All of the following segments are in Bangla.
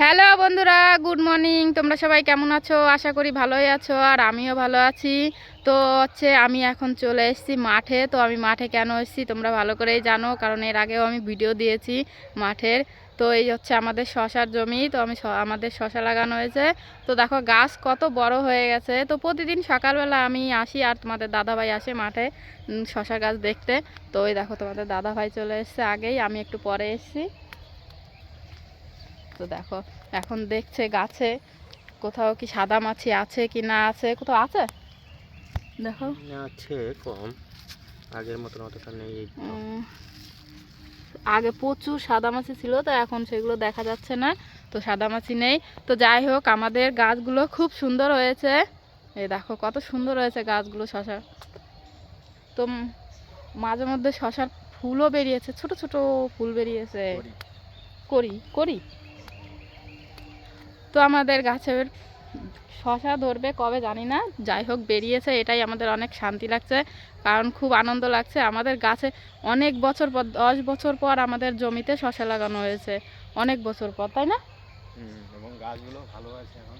হ্যালো বন্ধুরা, গুড মর্নিং। তোমরা সবাই কেমন আছো? আশা করি ভালোই আছো, আর আমিও ভালো আছি। তো হচ্ছে আমি এখন চলে এসেছি মাঠে। তো আমি মাঠে কেন এসেছি তোমরা ভালো করেই জানো, কারণ এর আগেও আমি ভিডিও দিয়েছি মাঠের। তো এই হচ্ছে আমাদের শশার জমি। তো আমি আমাদের শশা লাগানো হয়েছে। তো দেখো, গাছ কত বড় হয়ে গেছে। তো প্রতিদিন সকালবেলা আমি আসি, আর তোমাদের দাদাভাই আসে মাঠে শশা গাছ দেখতে। তো ওই দেখো, তোমাদের দাদাভাই চলে এসেছে আগেই। আমি একটু পরে এসেছি। তো দেখো এখন দেখছে গাছে কোথাও কি সাদা মাছি আছে কি না আছে কোথাও আছে? দেখো। আছে কম। আগের মতন অতটা নেই আগে প্রচুর সাদা মাছি ছিল তো এখন সেগুলো দেখা যাচ্ছে না তো সাদা মাছি নেই। তো যাই হোক আমাদের গাছগুলো খুব সুন্দর হয়েছে। এই দেখো কত সুন্দর হয়েছে গাছগুলো শশা তো মাঝে মধ্যে শশার ফুলও বেরিয়েছে ছোট ছোট ফুল বেরিয়েছে। করি করি তো আমাদের গাছের শশা ধরবে কবে জানি না। যাই হোক বেরিয়েছে এটাই আমাদের অনেক শান্তি লাগছে কারণ খুব আনন্দ লাগছে। আমাদের গাছে অনেক বছর পর দশ বছর পর আমাদের জমিতে শশা লাগানো হয়েছে অনেক বছর পর তাই না? এবং গাছগুলো ভালো আছে এখন।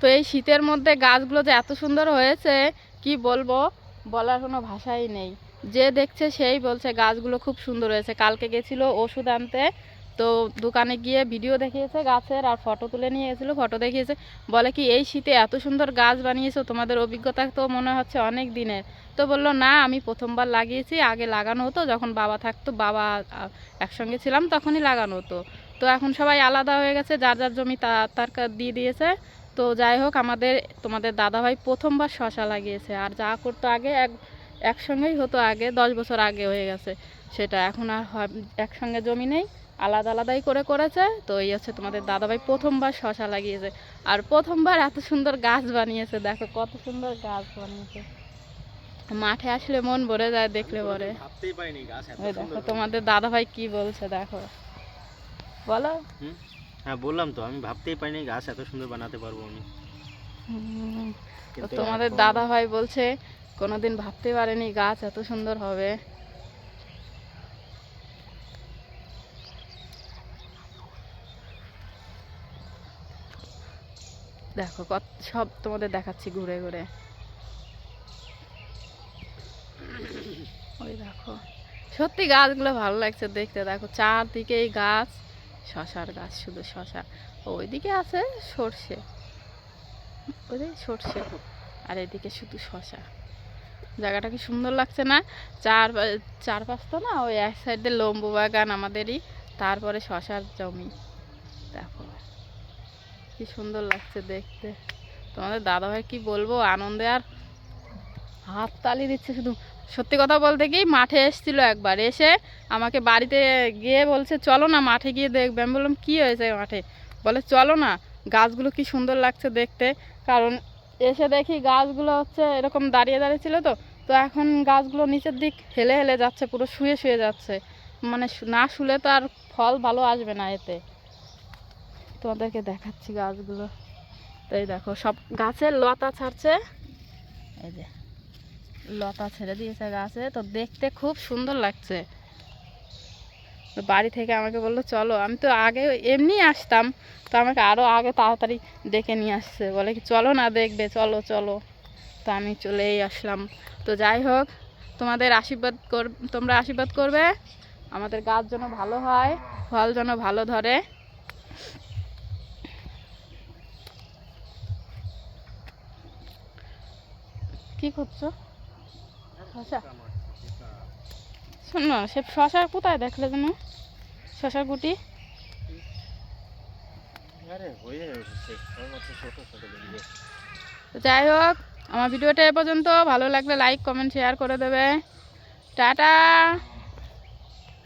তো এই শীতের মধ্যে গাছগুলো যে এত সুন্দর হয়েছে কি বলব? বলার কোনো ভাষাই নেই। যে দেখছে সেই বলছে গাছগুলো খুব সুন্দর হয়েছে। কালকে গেছিল ওষুধ আনতে তো দোকানে গিয়ে ভিডিও দেখিয়েছে গাছের আর ফটো তুলে নিয়ে গেছিল ফটো দেখিয়েছে। বলে কি, এই শীতে এত সুন্দর গাছ বানিয়েছো, তোমাদের অভিজ্ঞতা তো মনে হচ্ছে অনেক দিনের। তো বলল, না, আমি প্রথমবার লাগিয়েছি, আগে লাগানো হতো, যখন বাবা থাকতো, বাবা একসঙ্গে ছিলাম, তখনই লাগানো হতো। তো এখন সবাই আলাদা হয়ে গেছে, যার যার জমি তার দিয়ে দিয়েছে। তো যাই হোক, আমাদের, তোমাদের দাদাভাই প্রথমবার শশা লাগিয়েছে, আর যা করতো আগে, এক, একসঙ্গেই হতো আগে, দশ বছর আগে হয়ে গেছে। সেটা এখন আর একসঙ্গে জমি নেই আলাদা আলাদাই করে করেছে। তো এই হচ্ছে তোমাদের দাদাভাই প্রথমবার শশা লাগিয়েছে। আর প্রথমবার এত সুন্দর গাছ বানিয়েছে দেখো কত সুন্দর গাছ বানিয়েছে। মাঠে আসলে মন ভরে যায় দেখলে পরে। গাছ দেখো তোমাদের দাদাভাই কি বলছে দেখো। বলো। হ্যাঁ বললাম তো আমি ভাবতেই পারিনি গাছ এত সুন্দর বানাতে পারব আমি। তো তোমাদের দাদাভাই দাদা ভাই বলছে কোনোদিন ভাবতে পারেনি গাছ এত সুন্দর হবে। দেখো, কত সব তোমাদের দেখাচ্ছি ঘুরে ঘুরে। ওই দেখো, সত্যি গাছগুলো ভালো লাগছে দেখতে। দেখো, চারদিকে এই গাছ, শশার গাছ, শুধু শশা। ওইদিকে আছে সর্ষে, ওইদিকে সর্ষে, আর এদিকে শুধু শশা। জায়গাটা কি সুন্দর লাগছে না? চার চারপাশটা না ওই এক সাইডে লম্বু বাগান আমাদেরই, তারপরে শশার জমি। কি সুন্দর লাগছে দেখতে। তোমাদের দাদাভাই কি বলব, আনন্দে আর হাত তালি দিচ্ছে শুধু। সত্যি কথা বলতে কি, মাঠে এসেছিল একবার, এসে আমাকে বাড়িতে গিয়ে বলছে, চলো না মাঠে গিয়ে দেখবে। আমি বললাম, কী হয়েছে মাঠে? বলে, চলো না, গাছগুলো কি সুন্দর লাগছে দেখতে। কারণ এসে দেখি গাছগুলো হচ্ছে এরকম দাঁড়িয়ে দাঁড়িয়ে ছিল তো। তো এখন গাছগুলো নিচের দিক হেলে হেলে যাচ্ছে, পুরো শুয়ে শুয়ে যাচ্ছে। মানে না শুলে তো আর ফল ভালো আসবে না এতে। তোমাদেরকে দেখাচ্ছি গাছগুলো। তো এই দেখো, সব গাছের লতা ছাড়ছে। এই যে, লতা ছেড়ে দিয়েছে গাছে। তো দেখতে খুব সুন্দর লাগছে। বাড়ি থেকে আমাকে বলল, চলো, আমি তো আগে এমনি আসতাম। তো আমাকে আরও আগে তাড়াতাড়ি ডেকে নিয়ে আসছে। বলে কি, চলো না, দেখবে, চলো চলো। তো আমি চলেই আসলাম। তো যাই হোক, তোমাদের আশীর্বাদ কর, তোমরা আশীর্বাদ করবে। আমাদের গাছ যেন ভালো হয়, ফল যেন ভালো ধরে। কি করছ? শশা। শোন না সে শশার কোথায় দেখলে যেন শশার গুটি? যাই হোক আমার ভিডিওটা এ পর্যন্ত। ভালো লাগলে লাইক কমেন্ট শেয়ার করে দেবে। টাটা!